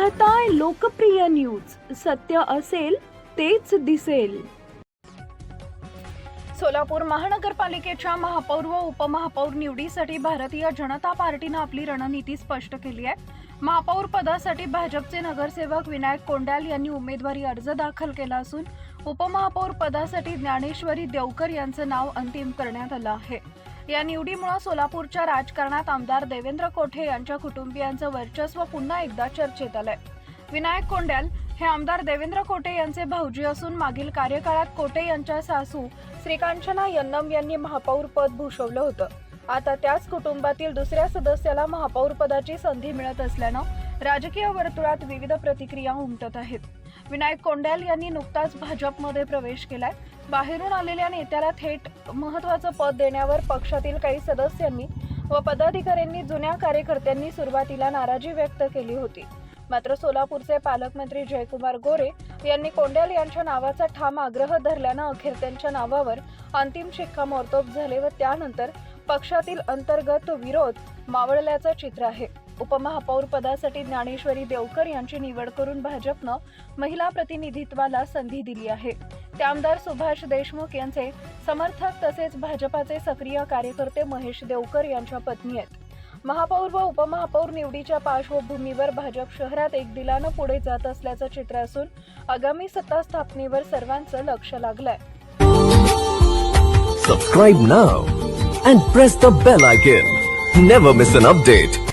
आता लोकप्रिय न्यूज. सत्य असेल तेच दिसेल. सोलापूर महानगरपालिकेच्या महापौर व उपमहापौर निवडीसाठी भारतीय जनता पार्टीनं आपली रणनीती स्पष्ट केली आहे. महापौर पदासाठी भाजपचे नगरसेवक विनायक कोंडाल यांनी उमेदवारी अर्ज दाखल केला असून उपमहापौर पदासाठी ज्ञानेश्वरी देवकर यांचं नाव अंतिम करण्यात आलं आहे. या निवडीमुळे सोलापूरच्या राजकारणात आमदार देवेंद्र कोठे यांच्या कुटुंबियांचं वर्चस्व पुन्हा एकदा चर्चेत आलंय. विनायक कोंड्याल हे आमदार देवेंद्र कोटे यांचे भाऊजी असून मागील कार्यकाळात कोटे यांच्या सासू श्रीकांचना यन्नम यांनी महापौर पद भूषवलं होतं. आता त्याच कुटुंबातील दुसऱ्या सदस्याला महापौर पदाची संधी मिळत असल्यानं राजकीय वर्तुळात विविध प्रतिक्रिया उमटत आहेत. विनायक कोंड्याल यांनी नुकताच भाजपमध्ये प्रवेश केलाय. बाहेरून आलेल्या नेत्याला थेट महत्वाचं पद देण्यावर पक्षातील काही सदस्यांनी व पदाधिकाऱ्यांनी जुन्या कार्यकर्त्यांनी सुरुवातीला नाराजी व्यक्त केली होती. मात्र सोलापूरचे पालकमंत्री जयकुमार गोरे यांनी कोंड्याल यांच्या नावाचा ठाम आग्रह धरल्यानं अखेर त्यांच्या नावावर अंतिम शिक्कामोर्तब झाले व त्यानंतर पक्षातील अंतर्गत विरोध मावळल्याचं चित्र आहे. उपमहापौर पदासाठी ज्ञानेश्वरी देवकर यांची निवड करून भाजपनं महिला प्रतिनिधित्वाला संधी दिली आहे. ते आमदार सुभाष देशमुख यांचे समर्थक तसेच भाजपाचे सक्रिय कार्यकर्ते महेश देवकर यांच्या पत्नी आहेत. महापौर व उपमहापौर निवडीच्या पार्श्वभूमीवर भाजप शहरात एक दिलानं पुढे जात असल्याचं चित्र असून आगामी सत्ता स्थापनेवर सर्वांचं लक्ष लागलंय. Subscribe now and press the bell icon never miss an update